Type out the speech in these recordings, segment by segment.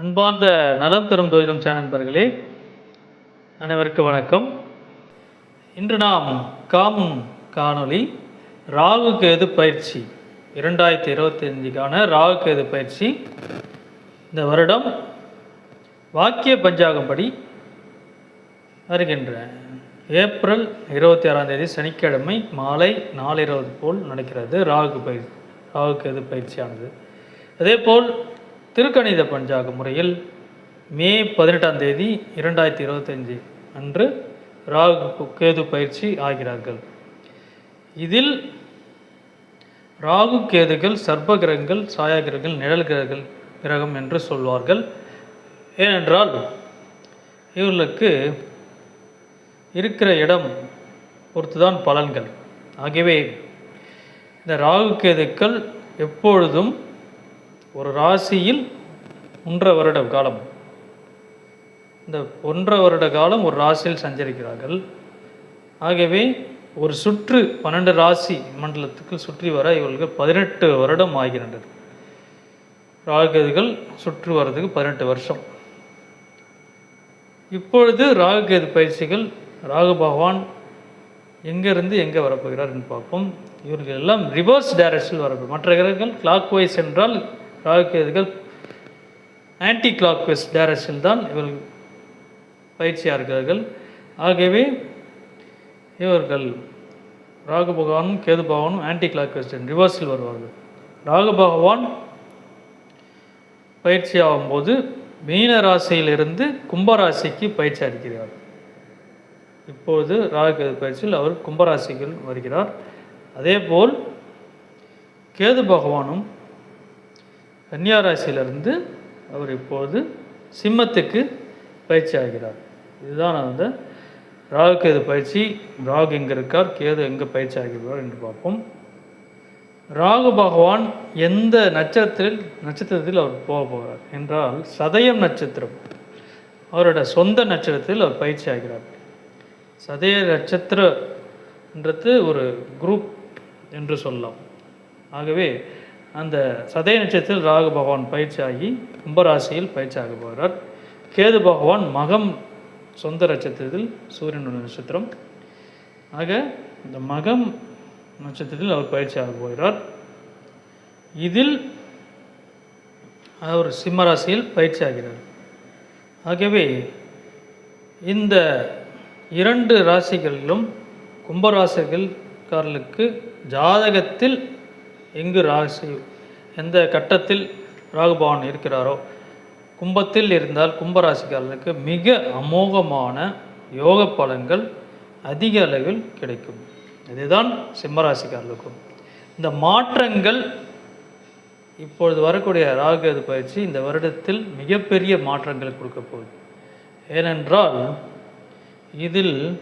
அன்பார்ந்த நலம் தரும் தொழிலும் சேனல் நண்பர்களே வணக்கம். இன்று நாம் காம் காணொளி ராகு கேது பயிற்சி இரண்டாயிரத்தி இருபத்தி அஞ்சுக்கான ராகு கேது பயிற்சி. இந்த வருடம் வாக்கிய பஞ்சாகம்படி வருகின்ற ஏப்ரல் இருபத்தி ஆறாம் தேதி சனிக்கிழமை மாலை நாலு இருபது போல் நடக்கிறது ராகு பயிற்சி ராகு கேது பயிற்சியானது. அதேபோல் திருக்கணித பஞ்சாக முறையில் மே பதினெட்டாம் தேதி இரண்டாயிரத்தி இருபத்தஞ்சி அன்று ராகு கேது பயிற்சி ஆகிறார்கள். இதில் ராகு கேதுகள் சர்ப்ப கிரகங்கள் சாயா கிரகங்கள் நிழல் கிரகங்கள் கிரகம் என்று சொல்வார்கள். ஏனென்றால் இவர்களுக்கு இருக்கிற இடம் பொறுத்துதான் பலன்கள். ஆகவே இந்த ராகு கேதுக்கள் எப்பொழுதும் ஒரு ராசியில் ஒன்றரை வருட காலம். இந்த ஒன்றரை வருட காலம் ஒரு ராசியில் சஞ்சரிக்கிறார்கள். ஆகவே ஒரு சுற்று பன்னெண்டு ராசி மண்டலத்துக்கு சுற்றி வர இவர்களுக்கு பதினெட்டு வருடம் ஆகின்றனர் ராகுகேதுகள் சுற்று வர்றதுக்கு பதினெட்டு வருஷம். இப்பொழுது ராகுகேது பயிற்சிகள் ராகு பகவான் எங்கேருந்து எங்கே வரப்போகிறார் என்று பார்ப்போம். இவர்கள் எல்லாம் ரிவர்ஸ் டைரக்ஷனில் வரப்போம் மற்ற கிரகங்கள் கிளாக் வைஸ் என்றால் ராகுகேதுகள் ஆன்டி கிளாக் வெஸ்ட் டைரக்ஷன் தான் இவர்கள் பயிற்சியாக இருக்கிறார்கள். ஆகவே இவர்கள் ராகு பகவானும் கேது பகவானும் ஆன்டி கிளாக் வைஸ் ரிவர்ஸில் வருவார்கள். ராகு பகவான் பயிற்சி ஆகும்போது மீன ராசியிலிருந்து கும்பராசிக்கு பயிற்சி அளிக்கிறார். இப்பொழுது ராகு பயிற்சியில் அவர் கும்பராசிக்குள் வருகிறார். அதேபோல் கேது பகவானும் கன்னியா ராசியிலிருந்து அவர் இப்போது சிம்மத்துக்கு பயிற்சி ஆகிறார். இதுதான் வந்து ராகு கேது பயிற்சி. ராகு எங்கே இருக்கார்? கேது எங்கே பயிற்சி ஆகிறார் என்று பார்ப்போம். ராகு பகவான் எந்த நட்சத்திரத்தில் நட்சத்திரத்தில் அவர் போக போகிறார் என்றால் சதயம் நட்சத்திரம். அவரோட சொந்த நட்சத்திரத்தில் அவர் பயிற்சி ஆகிறார். சதய நட்சத்திரன்றது ஒரு குரூப் என்று சொல்லலாம். ஆகவே அந்த சதய நட்சத்திரத்தில் ராகு பகவான் பயிற்சி ஆகி கும்பராசியில் பயிற்சி ஆக போகிறார். கேது பகவான் மகம் சொந்த நட்சத்திரத்தில் சூரியனுடைய நட்சத்திரம். ஆக இந்த மகம் நட்சத்திரத்தில் அவர் பயிற்சி ஆக போகிறார். இதில் அவர் சிம்மராசியில் பயிற்சி ஆகிறார் ஆகவே இந்த இரண்டு ராசிகளிலும் கும்பராசிகள்காரர்களுக்கு ஜாதகத்தில் எங்கு ராசி எந்த கட்டத்தில் ராகுபவன் இருக்கிறாரோ கும்பத்தில் இருந்தால் கும்பராசிக்காரர்களுக்கு மிக அமோகமான யோக பலன்கள் அதிக அளவில் கிடைக்கும். இதுதான் சிம்மராசிக்காரர்களுக்கும். இந்த மாற்றங்கள் இப்பொழுது வரக்கூடிய ராகுகேது பயிற்சி இந்த வருடத்தில் மிகப்பெரிய மாற்றங்கள் கொடுக்க போகுது. ஏனென்றால் இதில்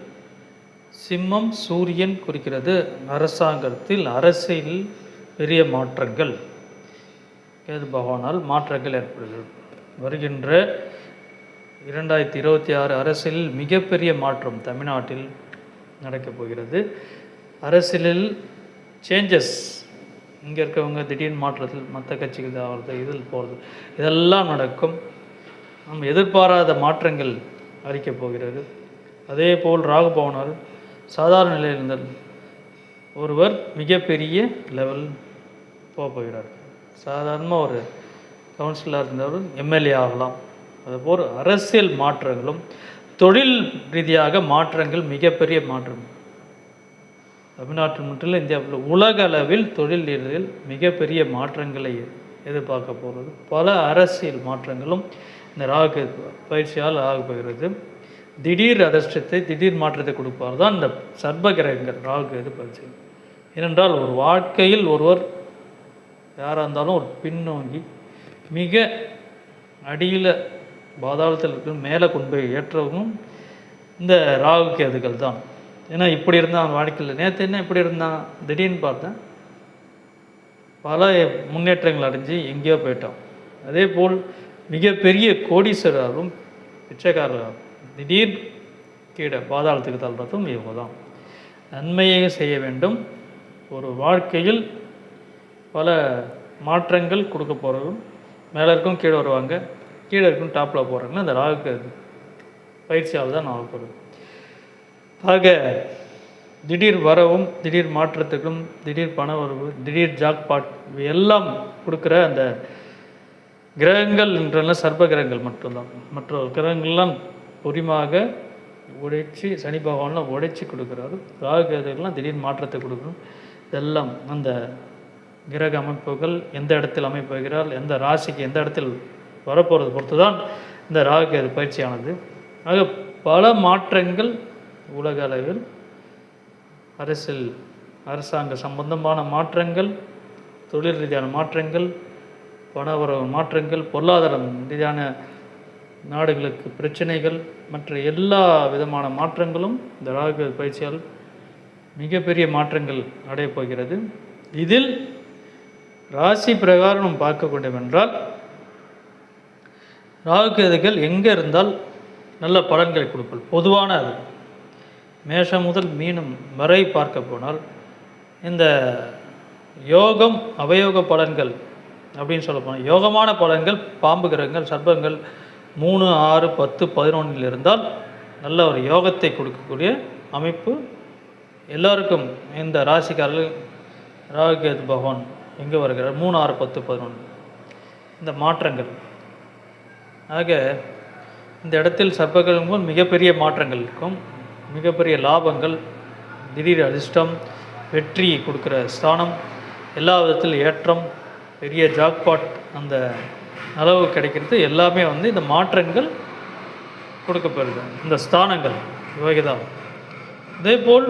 சிம்மம் சூரியன் குறிக்கிறது. அரசாங்கத்தில் அரசியல் பெரிய மாற்றங்கள். கேது பகவானால் மாற்றங்கள் ஏற்படுகிறது. வருகின்ற இரண்டாயிரத்தி இருபத்தி ஆறு அரசியலில் மிகப்பெரிய மாற்றம் தமிழ்நாட்டில் நடக்கப் போகிறது. அரசியலில் சேஞ்சஸ் இங்கே இருக்கவங்க திடீர்னு மாற்றத்தில் மற்ற கட்சிகள் ஆகிறது இதில் போகிறது. இதெல்லாம் நடக்கும். நம் எதிர்பாராத மாற்றங்கள் அளிக்கப் போகிறது. அதே போல் ராகுபவனால் சாதாரண நிலையில் இருந்த ஒருவர் மிகப்பெரிய லெவல் போக போகிறார். சாதாரணமாக ஒரு கவுன்சிலராக இருந்தவர் எம்எல்ஏ ஆகலாம். அதுபோல் அரசியல் மாற்றங்களும் தொழில் ரீதியாக மாற்றங்கள் மிகப்பெரிய மாற்றம். தமிழ்நாட்டில் மட்டும் இல்லை இந்தியாவில் உலக அளவில் தொழில் ரீதியில் மிகப்பெரிய மாற்றங்களை எதிர்பார்க்க போகிறது. பல அரசியல் மாற்றங்களும் இந்த ராகு பயிற்சியால் ஆக போகிறது. திடீர் அதிர்ஷ்டத்தை திடீர் மாற்றத்தை கொடுப்பார். தான் இந்த சர்வகிரகங்கள் ராகு இது பயிற்சி ஏனென்றால் ஒரு வாழ்க்கையில் ஒருவர் யாராக இருந்தாலும் ஒரு பின்னோங்கி மிக அடியில் பாதாளத்தில் இருக்கிற மேலே கொண்டு போய் ஏற்றவும் இந்த ராகு கேதுகள் தான். ஏன்னா இப்படி இருந்தான் வாழ்க்கையில் நேற்று என்ன இப்படி இருந்தான்? திடீர்னு பார்த்தேன் பல முன்னேற்றங்கள் அடைஞ்சு எங்கேயோ போயிட்டான். அதே போல் மிகப்பெரிய கோடீஸ்வரரும் பிச்சைக்காரரும் திடீர் கீழே பாதாளத்துக்கு தள்ளுறதும் இவங்க தான். நன்மையை செய்ய வேண்டும். ஒரு வாழ்க்கையில் பல மாற்றங்கள் கொடுக்க போகிறதும் மேலே இருக்கும் கீழே வருவாங்க. கீழே இருக்கும் டாப்பில் போகிறாங்களோ அந்த ராகு பயிற்சியால் தான் நான் போகிறது ஆக திடீர் வரவும் திடீர் மாற்றத்துக்கும் திடீர் பண வரவு திடீர் ஜாக்பாட் இவை எல்லாம் கொடுக்குற அந்த கிரகங்கள் என்றெல்லாம் சர்ப்ப கிரகங்கள் மட்டும்தான். மற்ற கிரகங்கள்லாம் பொறிமாக உடைச்சி சனி பகவான்லாம் உடைச்சி கொடுக்குறாரு. ராகு கிரகங்கள்லாம் திடீர் மாற்றத்தை கொடுக்கணும் இதெல்லாம் அந்த கிரக அமைப்புகள் எந்த இடத்தில் அமைப்புகிறார் எந்த ராசிக்கு எந்த இடத்தில் வரப்போகிறது பொறுத்து தான் இந்த ராகு பயிற்சியானது. ஆக பல மாற்றங்கள் உலக அளவில் அரசியல் அரசாங்க சம்பந்தமான மாற்றங்கள் தொழில் ரீதியான மாற்றங்கள் பணவரவு மாற்றங்கள் பொருளாதாரம் ரீதியான நாடுகளுக்கு பிரச்சனைகள் மற்ற எல்லா விதமான மாற்றங்களும் இந்த ராகு பயிற்சியால் மிகப்பெரிய மாற்றங்கள் அடையப் போகிறது. இதில் ராசி பிரகாரம் நாம் பார்க்க வேண்டும் என்றால் ராகுகேதுகள் எங்கே இருந்தால் நல்ல பலன்களை கொடுப்பல் பொதுவான அது. மேஷம் முதல் மீனம் வரை பார்க்க போனால் இந்த யோகம் அவயோக பலன்கள் அப்படின்னு சொல்ல போனால் யோகமான பலன்கள் பாம்பு கிரகங்கள் சர்ப்பங்கள் மூணு ஆறு பத்து பதினொன்றில் இருந்தால் நல்ல ஒரு யோகத்தை கொடுக்கக்கூடிய அமைப்பு. எல்லோருக்கும் இந்த ராசிக்காரர்கள் ராகுகேது பகவான் எங்கே வருகிறார்? மூணு ஆறு பத்து பதினொன்று. இந்த மாற்றங்கள். ஆக இந்த இடத்தில் சர்ப்பகிரகம் மிகப்பெரிய மாற்றங்கள் இருக்கும். மிகப்பெரிய லாபங்கள் திடீர் அதிர்ஷ்டம் வெற்றி கொடுக்குற ஸ்தானம் எல்லா விதத்தில் ஏற்றம் பெரிய ஜாக்பாட் அந்த அளவு கிடைக்கிறது. எல்லாமே வந்து இந்த மாற்றங்கள் கொடுக்கப்படுது. இந்த ஸ்தானங்கள் இவைதான் இதேபோல்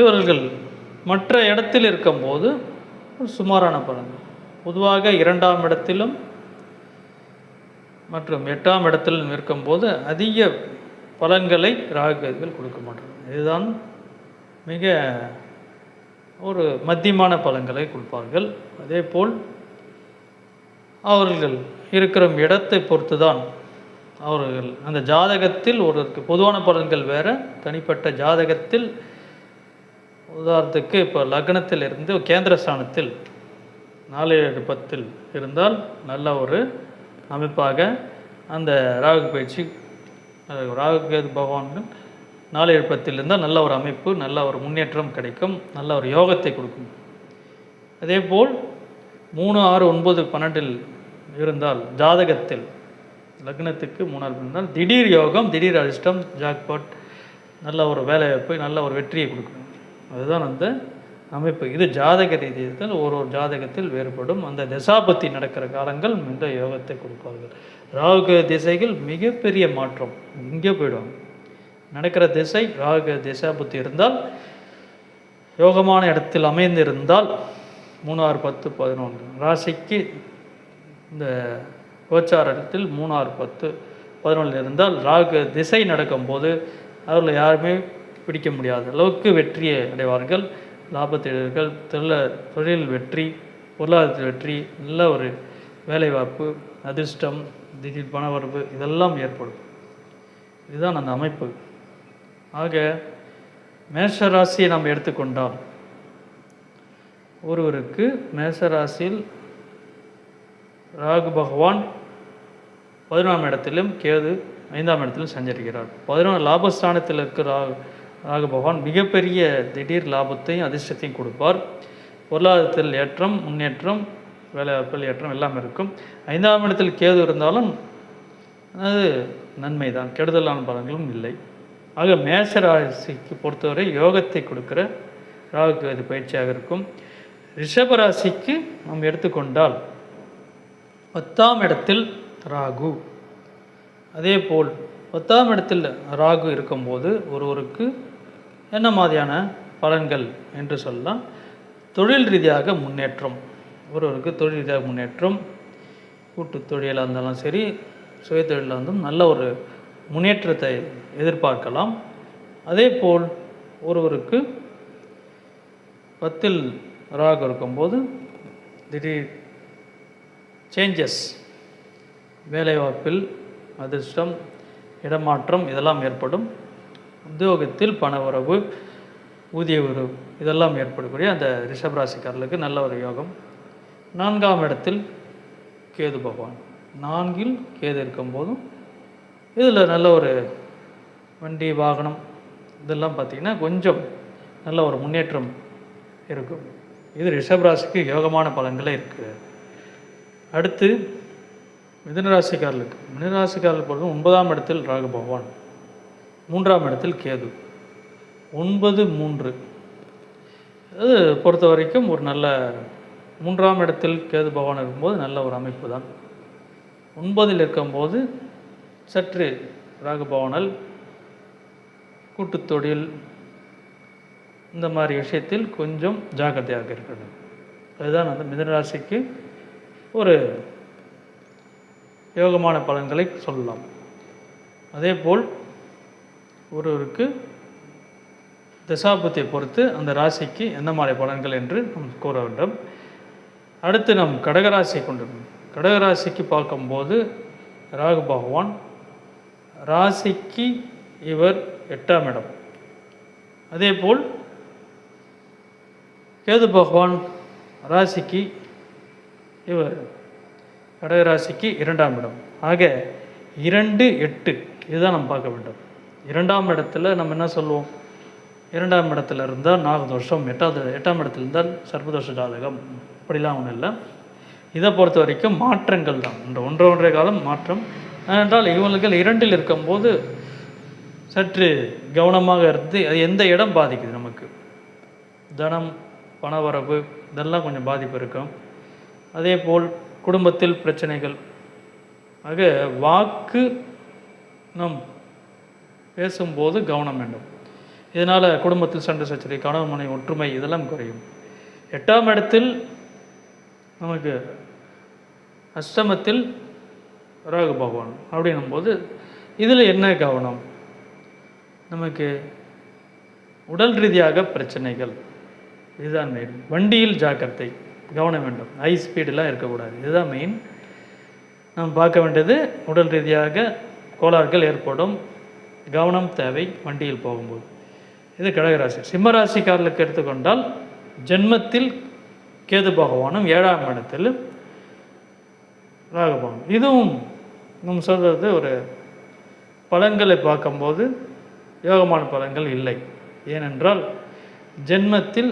இவர்கள் மற்ற இடத்தில் இருக்கும்போது ஒரு சுமாரான பலன்கள் பொதுவாக இரண்டாம் இடத்திலும் மற்றும் எட்டாம் இடத்திலும் இருக்கும்போது அதிக பலன்களை ராகுகதிகள் கொடுக்க மாட்டாங்க. இதுதான் மிக ஒரு மத்தியமான பலன்களை கொடுப்பார்கள். அதே போல் அவர்கள் இருக்கிற இடத்தை பொறுத்து தான் அவர்கள் அந்த ஜாதகத்தில் ஒருவருக்கு பொதுவான பலன்கள் வேறு தனிப்பட்ட ஜாதகத்தில் உதாரணத்துக்கு இப்போ லக்னத்தில் இருந்து கேந்திர ஸ்தானத்தில் நாலு ஏழு பத்தில் இருந்தால் நல்ல ஒரு அமைப்பாக அந்த ராகு பயிற்சி ராகு கேது பகவான்கள் நாலு ஏழு பத்தில் இருந்தால் நல்ல ஒரு அமைப்பு நல்ல ஒரு முன்னேற்றம் கிடைக்கும் நல்ல ஒரு யோகத்தை கொடுக்கும். அதேபோல் மூணு ஆறு ஒன்பது பன்னெண்டில் இருந்தால் ஜாதகத்தில் லக்னத்துக்கு மூணாறு இருந்தால் திடீர் யோகம் திடீர் அதிர்ஷ்டம் ஜாக்பாட் நல்ல ஒரு வேலைவாய்ப்பு நல்ல ஒரு வெற்றியை கொடுக்கும். அதுதான் அந்த அமைப்பு. இது ஜாதக ரீதியத்தில் ஒரு ஒரு ஜாதகத்தில் வேறுபடும். அந்த தசாபத்தி நடக்கிற காலங்கள் மிக யோகத்தை கொடுப்பார்கள். ராகு திசைகள் மிகப்பெரிய மாற்றம். இங்கே போயிடுவாங்க. நடக்கிற திசை ராகு திசாபுத்தி இருந்தால் யோகமான இடத்தில் அமைந்திருந்தால் மூணாறு பத்து பதினொன்று. ராசிக்கு இந்த கோச்சாரத்தில் மூணார் பத்து பதினொன்று இருந்தால் ராகு திசை நடக்கும்போது அவர்கள் யாருமே பிடிக்க முடியாத அளவுக்கு வெற்றியை அடைவார்கள். லாபத்திடர்கள் தொழில தொழில் வெற்றி பொருளாதாரத்தில் வெற்றி நல்ல ஒரு வேலைவாய்ப்பு அதிர்ஷ்டம் திடீர் பணவரவு இதெல்லாம் ஏற்படும். இதுதான் அந்த அமைப்பு. ஆக மேஷ ராசியை நாம் எடுத்துக்கொண்டால் ஒருவருக்கு மேஷ ராசியில் ராகு பகவான் பதினொன்றாம் இடத்திலும் கேது ஐந்தாம் இடத்திலும் சஞ்சரிக்கிறார். பதினொன்று லாபஸ்தானத்தில் இருக்கிற ராகு பகவான் மிகப்பெரிய திடீர் லாபத்தையும் அதிர்ஷ்டத்தையும் கொடுப்பார். பொருளாதாரத்தில் ஏற்றம் முன்னேற்றம் வேலைவாய்ப்பில் ஏற்றம் எல்லாம் இருக்கும். ஐந்தாம் இடத்தில் கேது இருந்தாலும் அது நன்மை தான் கெடுதலான பலன்களும் இல்லை. ஆக மேஷ ராசிக்கு பொறுத்தவரை யோகத்தை கொடுக்கிற ராகுக்கு அது பயிற்சியாக இருக்கும். ரிஷப ராசிக்கு நாம் எடுத்துக்கொண்டால் பத்தாம் இடத்தில் ராகு. அதே போல் பத்தாம் இடத்தில் ராகு இருக்கும்போது ஒருவருக்கு என்ன மாதிரியான பலன்கள் என்று சொல்லலாம். தொழில் ரீதியாக முன்னேற்றம். ஒருவருக்கு தொழில் ரீதியாக முன்னேற்றம் கூட்டு தொழிலாக இருந்தாலும் சரி சுய தொழிலாக இருந்தாலும் நல்ல ஒரு முன்னேற்றத்தை எதிர்பார்க்கலாம். அதே போல் ஒருவருக்கு பத்தில் ராகு இருக்கும்போது திடீர் சேஞ்சஸ் வேலைவாய்ப்பில் அதிர்ஷ்டம் இடமாற்றம் இதெல்லாம் ஏற்படும். உத்தியோகத்தில் பண உறவு ஊதிய உறவு இதெல்லாம் ஏற்படக்கூடிய அந்த ரிஷபராசிக்காரர்களுக்கு நல்ல ஒரு யோகம். நான்காம் இடத்தில் கேது பகவான். நான்கில் கேது இருக்கும்போதும் இதில் நல்ல ஒரு வண்டி வாகனம் இதெல்லாம் பார்த்திங்கன்னா கொஞ்சம் நல்ல ஒரு முன்னேற்றம் இருக்கும். இது ரிஷபராசிக்கு யோகமான பலன்களே இருக்குது அடுத்து மிதனராசிக்காரர்களுக்கு. மிதனராசிக்காரர்கள் பொழுது ஒன்பதாம் இடத்தில் ராகு பகவான். மூன்றாம் இடத்தில் கேது. ஒன்பது மூன்று. அது பொறுத்த வரைக்கும் ஒரு நல்ல மூன்றாம் இடத்தில் கேது பகவான் இருக்கும்போது நல்ல ஒரு அமைப்பு தான். ஒன்பதில் இருக்கும்போது சற்று ராகு பகவானால் கூட்டுத்தொழில் இந்த மாதிரி விஷயத்தில் கொஞ்சம் ஜாக்கிரதையாக இருக்கிறது. அதுதான் அந்த மிதனராசிக்கு ஒரு யோகமான பலன்களை சொல்லலாம். அதே போல் ஒருவருக்கு தசாபத்தை பொறுத்து அந்த ராசிக்கு எந்த மாதிரி பலன்கள் என்று நாம் கூற வேண்டும். அடுத்து நாம் கடகராசி கொண்டு கடகராசிக்கு பார்க்கும்போது ராகு பகவான் ராசிக்கு இவர் எட்டாம் இடம். அதேபோல் கேது பகவான் ராசிக்கு இவர் கடகராசிக்கு இரண்டாம் இடம். ஆக இரண்டு எட்டு இதுதான் நாம் பார்க்க வேண்டும். இரண்டாம் இடத்துல நம்ம என்ன சொல்லுவோம்? இரண்டாம் இடத்துல இருந்தால் நாகதோஷம் எட்டாவது எட்டாம் இடத்துல இருந்தால் சர்வதோஷ ஜாதகம். அப்படிலாம் ஒன்றும் இல்லை. இதை பொறுத்த வரைக்கும் மாற்றங்கள் தான். இந்த ஒன்றரை ஒன்றரை காலம் மாற்றம். ஏனென்றால் இவங்களுக்கு இரண்டில் இருக்கும்போது சற்று கவனமாக இருந்து அது எந்த இடம் பாதிக்குது நமக்கு? தனம் பணவரவு இதெல்லாம் கொஞ்சம் பாதிப்பு இருக்கும். அதே போல் குடும்பத்தில் பிரச்சனைகள். ஆக வாக்கு நம் பேசும்போது கவனம் வேண்டும். இதனால் குடும்பத்தில் சண்டை சச்சரி கணவன் மனை ஒற்றுமை இதெல்லாம் குறையும். எட்டாம் இடத்தில் நமக்கு அஷ்டமத்தில் ராகு பகவான் அப்படின்னும்போது இதில் என்ன கவனம்? நமக்கு உடல் ரீதியாக பிரச்சனைகள். இதுதான் மெயின் வண்டியில் ஜாக்கிரதை கவனம் வேண்டும். ஹை ஸ்பீடெலாம் இருக்கக்கூடாது. இதுதான் மெயின் நாம் பார்க்க வேண்டியது உடல் ரீதியாக கோளாறுகள் ஏற்படும். கவனம் தேவை வண்டியில் போகும்போது. இது கடகராசி. சிம்மராசிக்காரர்களுக்கு எடுத்துக்கொண்டால் ஜென்மத்தில் கேது பகவானும் ஏழாம் இடத்தில் ராகபவன் இதுவும் நம்ம சொல்கிறது ஒரு பலன்களை பார்க்கும்போது யோகமான பலன்கள் இல்லை. ஏனென்றால் ஜென்மத்தில்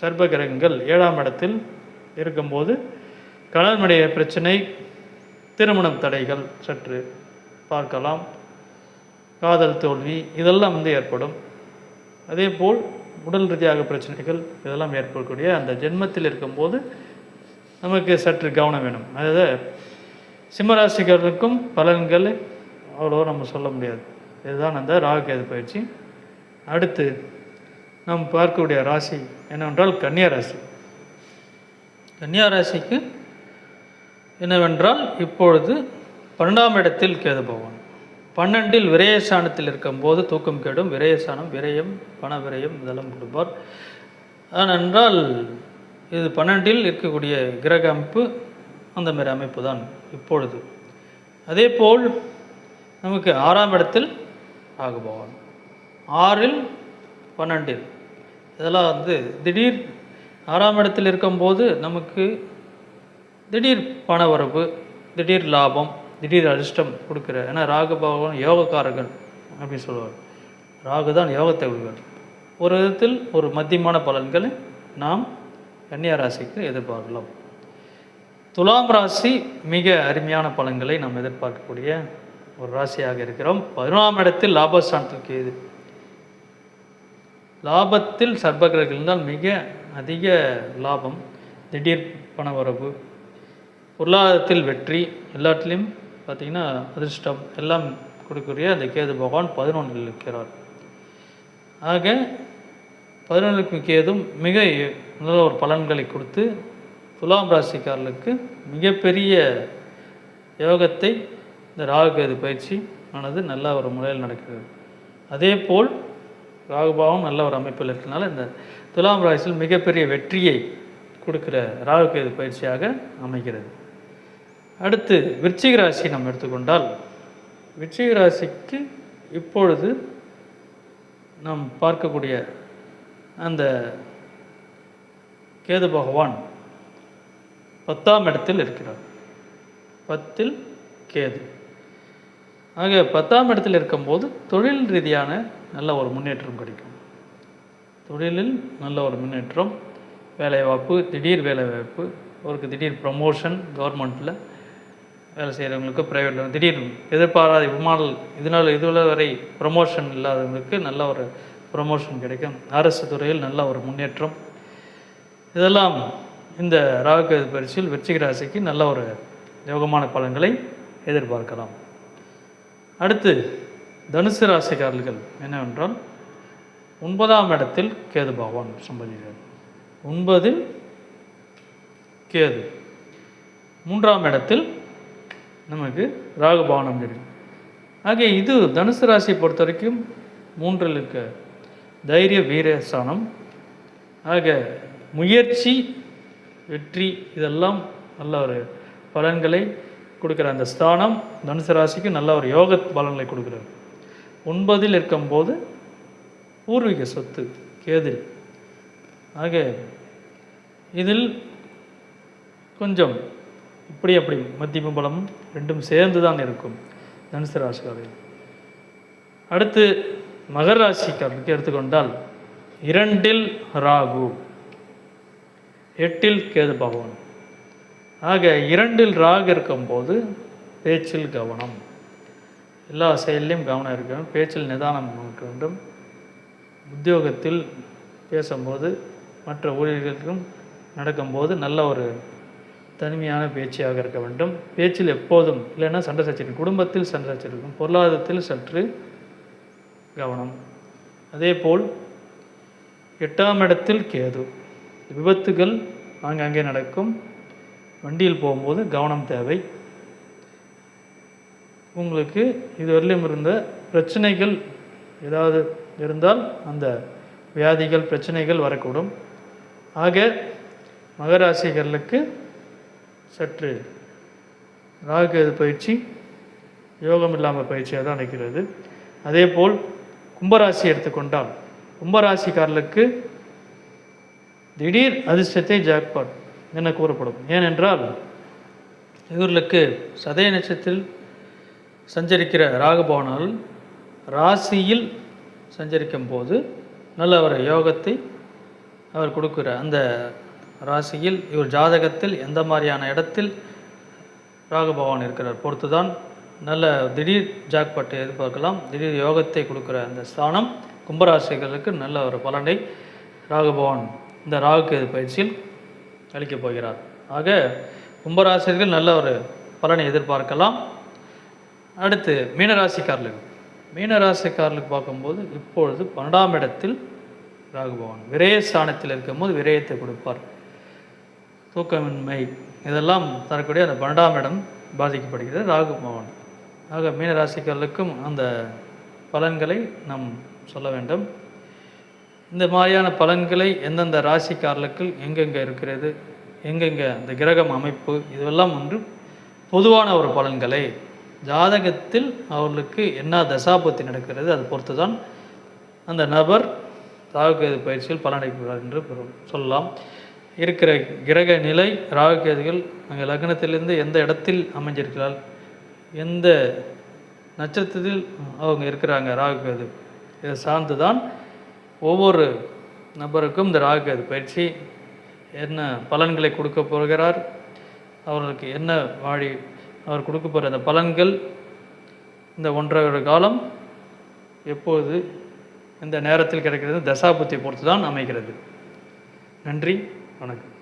சர்ப கிரகங்கள் ஏழாம் இடத்தில் இருக்கும்போது கணவனுடைய பிரச்சனை திருமணம் தடைகள் சற்று பார்க்கலாம். காதல் தோல்வி இதெல்லாம் வந்து ஏற்படும். அதே போல் உடல் ரீதியாக பிரச்சனைகள் இதெல்லாம் ஏற்படக்கூடிய அந்த ஜென்மத்தில் இருக்கும்போது நமக்கு சற்று கவனம் வேணும். அதாவது சிம்மராசிக்காரர்களுக்கும் பலன்கள் அவ்வளோ நம்ம சொல்ல முடியாது. இதுதான் அந்த ராகுகேது பயிற்சி. அடுத்து நாம் பார்க்கக்கூடிய ராசி என்னவென்றால் கன்னியா ராசி கன்னியா ராசிக்கு என்னவென்றால் இப்பொழுது பன்னெண்டாம் இடத்தில் கேது பகவான். பன்னெண்டில் விரயஸ்தானத்தில் இருக்கும்போது தூக்கம் கெடும். விரயஸ்தானம் விரயம் பண விரயம் இதெல்லாம் கொடுப்பார். ஏனென்றால் இது பன்னெண்டில் இருக்கக்கூடிய கிரக அமைப்பு அந்த மாதிரி அமைப்பு தான் இப்பொழுது. அதே போல் நமக்கு ஆறாம் இடத்தில் ராகுபவன் ஆறில் பன்னெண்டில். இதெல்லாம் வந்து திடீர் ஆறாம் இடத்தில் இருக்கும்போது நமக்கு திடீர் பணவரவு திடீர் லாபம் திடீர் அதிர்ஷ்டம் கொடுக்குற ஏன்னா ராகு பகவான் யோகக்காரர்கள் அப்படின்னு சொல்லுவார். ராகு தான் யோகத்தை கொடுக்குறார் ஒரு விதத்தில் ஒரு மத்தியமான பலன்களை நாம் கன்னியா ராசிக்கு எதிர்பார்க்கலாம். துலாம் ராசி மிக அருமையான பலன்களை நாம் எதிர்பார்க்கக்கூடிய ஒரு ராசியாக இருக்கிறோம். பதினொன்றாம் இடத்தில் லாபஸ்தானத்திற்கு இது லாபத்தில் சர்பகிரகங்கள் இருந்தால் மிக அதிக லாபம். திடீர் பணவரவு. பொருளாதாரத்தில் வெற்றி. எல்லாத்திலையும் பார்த்திங்கன்னா அதிர்ஷ்டம் எல்லாம் கொடுக்கக்கூடிய அந்த கேது பகவான் பதினொன்றில் இருக்கிறார். ஆக பதினொன்றுக்கு கேதும் மிக நல்ல ஒரு பலன்களை கொடுத்து துலாம் ராசிக்காரர்களுக்கு மிகப்பெரிய யோகத்தை இந்த ராகுகேது பயிற்சி ஆனது நல்ல ஒரு முறையில் நடக்கிறது. அதே போல் ராகுபாவம் நல்ல ஒரு அமைப்பில் இருக்கிறனால இந்த துலாம் ராசியில் மிகப்பெரிய வெற்றியை கொடுக்குற ராகுகேது பயிற்சியாக அமைகிறது. அடுத்து விருச்சிக ராசி நம்ம எடுத்துக்கொண்டால் விருச்சிக ராசிக்கு இப்பொழுது நாம் பார்க்கக்கூடிய அந்த கேது பகவான் பத்தாம் இடத்தில் இருக்கிறார். பத்தில் கேது. ஆக பத்தாம் இடத்தில் இருக்கும்போது தொழில் ரீதியான நல்ல ஒரு முன்னேற்றம் கிடைக்கும். தொழிலில் நல்ல ஒரு முன்னேற்றம் வேலைவாய்ப்பு திடீர் வேலைவாய்ப்பு அவருக்கு திடீர் ப்ரமோஷன் கவர்மெண்ட்டில் வேலை செய்கிறவங்களுக்கு ப்ரைவேட்டில் திடீர் எதிர்பாராத விமானல் இதனால் இதுவரை வரை ப்ரமோஷன் இல்லாதவங்களுக்கு நல்ல ஒரு ப்ரமோஷன் கிடைக்கும். அரசு துறையில் நல்ல ஒரு முன்னேற்றம். இதெல்லாம் இந்த ராகு பரிசில் விருச்சிக ராசிக்கு நல்ல ஒரு யோகமான பலன்களை எதிர்பார்க்கலாம். அடுத்து தனுசு ராசிக்காரர்கள் என்னவென்றால் ஒன்பதாம் இடத்தில் கேது பகவான் சம்பதிக்கிறார் ஒன்பதில் கேது. மூன்றாம் இடத்தில் நமக்கு ராகு பவனம் இருக்கு ஆக இது தனுசு ராசியை பொறுத்த வரைக்கும் மூன்றில் இருக்க தைரிய வீரஸ்தானம் ஆக முயற்சி வெற்றி இதெல்லாம் நல்ல ஒரு பலன்களை கொடுக்குற அந்த ஸ்தானம் தனுசு ராசிக்கு நல்ல ஒரு யோக பலன்களை கொடுக்குறாரு ஒன்பதில் இருக்கும்போது பூர்வீக சொத்து கேதில் ஆக இதில் கொஞ்சம் இப்படி அப்படி மத்தியம பலம் ரெண்டும் சேர்ந்து தான் இருக்கும். தனுசு ராசிக்காரர்கள். அடுத்து மகர ராசிக்காரர்களுக்கு எடுத்துக்கொண்டால் இரண்டில் ராகு எட்டில் கேது பகவான். ஆக இரண்டில் ராகு இருக்கும்போது பேச்சில் கவனம். எல்லா செயல்லையும் கவனம் இருக்க வேண்டும் பேச்சில் நிதானம் இருக்க வேண்டும். உத்தியோகத்தில் பேசும்போது மற்ற ஊழியர்களுக்கும் நடக்கும்போது நல்ல ஒரு தனிமையான பேச்சியாக இருக்க வேண்டும். பேச்சில் எப்போதும் இல்லைன்னா சண்டை சச்சரிக்கும் குடும்பத்தில் சண்டை சச்சரிக்கும் பொருளாதாரத்தில் சற்று கவனம். அதே போல் எட்டாம் இடத்தில் கேது. விபத்துகள் ஆங்காங்கே நடக்கும். வண்டியில் போகும்போது கவனம் தேவை. உங்களுக்கு இதுவரையிலும் இருந்த பிரச்சனைகள் ஏதாவது இருந்தால் அந்த வியாதிகள் பிரச்சனைகள் வரக்கூடும். ஆக மகராசிகளுக்கு சற்று ராகுகேது பயிற்சி யோகம் இல்லாமல் பயிற்சியாக தான் இருக்கிறது அதேபோல் கும்பராசி எடுத்துக்கொண்டால் கும்பராசிக்காரர்களுக்கு திடீர் அதிர்ஷ்டத்தை ஜாக்பாட் என கூறப்படும். ஏனென்றால் இவர்களுக்கு சதய நட்சத்திரத்தில் சஞ்சரிக்கிற ராகுபவனால் ராசியில் சஞ்சரிக்கும் போது நல்ல ஒரு யோகத்தை அவர் கொடுக்குற அந்த ராசியில் இவர் ஜாதகத்தில் எந்த மாதிரியான இடத்தில் ராகு பகவான் இருக்கிறார்? பொறுத்து தான் நல்ல திடீர் ஜாக்பாட்டை எதிர்பார்க்கலாம். திடீர் யோகத்தை கொடுக்குற அந்த ஸ்தானம் கும்பராசிகளுக்கு நல்ல ஒரு பலனை ராகு பகவான் இந்த ராகுக்கு பயிற்சியில் அளிக்கப் போகிறார். ஆக கும்பராசிரியர்கள் நல்ல ஒரு பலனை எதிர்பார்க்கலாம். அடுத்து மீனராசிக்காரர்களுக்கு மீனராசிக்காரர்களுக்கு பார்க்கும்போது இப்பொழுது பன்னெண்டாம் இடத்தில் ராகுபவன் விரய ஸ்தானத்தில் இருக்கும்போது விரயத்தை கொடுப்பார். தூக்கமின்மை இதெல்லாம் தரக்கூடிய அந்த பன்னெண்டாம் இடம் பாதிக்கப்படுகிறது ராகு பவன் ஆக மீனராசிக்காரர்களுக்கும் அந்த பலன்களை நாம் சொல்ல வேண்டும். இந்த மாதிரியான பலன்களை எந்தெந்த ராசிக்காரர்களுக்கு எங்கெங்கே இருக்கிறது எங்கெங்கே அந்த கிரகம் அமைப்பு இதுவெல்லாம் ஒன்று பொதுவான ஒரு பலன்களை ஜாதகத்தில் அவர்களுக்கு என்ன தசாபத்தி நடக்கிறது அதை பொறுத்து தான் அந்த நபர் ராகுகேது பயிற்சியில் பலனடைக்கிறார் என்று சொல்லலாம். இருக்கிற கிரக நிலை ராகுகேதுகள் அங்கே லக்னத்திலிருந்து எந்த இடத்தில் அமைஞ்சிருக்கிறாள்? எந்த நட்சத்திரத்தில் அவங்க இருக்கிறாங்க? ராகுகேது இதை சார்ந்து தான் ஒவ்வொரு நபருக்கும் இந்த ராகுகேது பயிற்சி என்ன பலன்களை கொடுக்க போகிறார் அவர்களுக்கு என்ன வாழி அவர் கொடுக்க போகிற அந்த பலன்கள் இந்த ஒன்றரை காலம் எப்போது இந்த நேரத்தில் கிடைக்கிறது? தசாபுத்தி பொறுத்து தான் அமைகிறது. நன்றி. வணக்கம்.